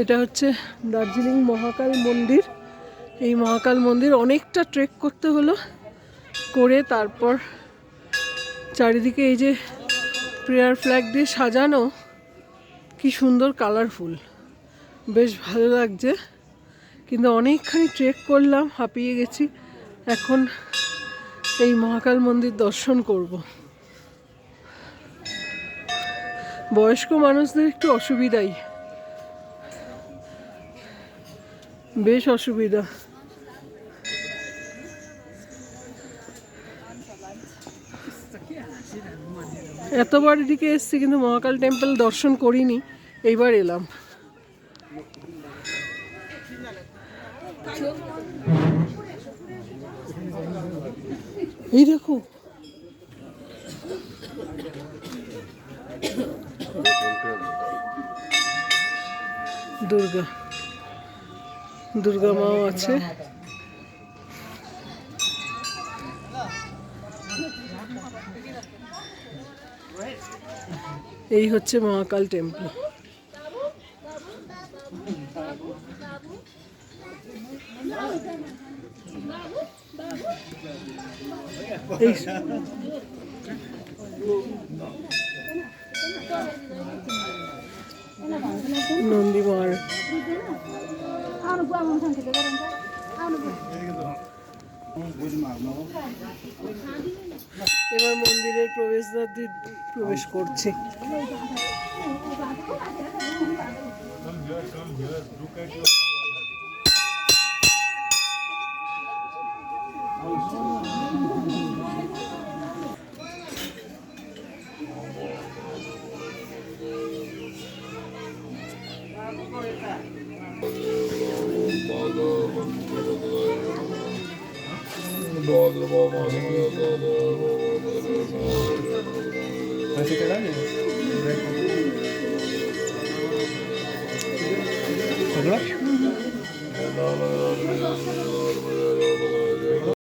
এটা হচ্ছে দার্জিলিং মহাকাল মন্দির। এই মহাকাল মন্দির অনেকটা ট্রেক করতে হলো, করে তারপর চারিদিকে এই যে প্রেয়ার ফ্ল্যাগ দিয়ে সাজানো, কি সুন্দর কালারফুল বেশ ভালো লাগছে, কিন্তু অনেকখানি ট্রেক করলাম, হাঁপিয়ে গেছি। এখন এই মহাকাল মন্দির দর্শন করব। বয়স্ক মানুষদের একটু অসুবিধাই। বেশ অসুবিধা। এতবার এদিকে এসছি কিন্তু মহাকাল টেম্পল দর্শন করিনি, এইবার এলাম। এই দেখো। দুর্গা। দুর্গা মাও আছে। এই হচ্ছে মহাকাল টেম্পল। এই নন্দী মার এবার মন্দিরের প্রবেশদ্বার দিয়ে প্রবেশ করছি। Reçeteler mi? Tadı var.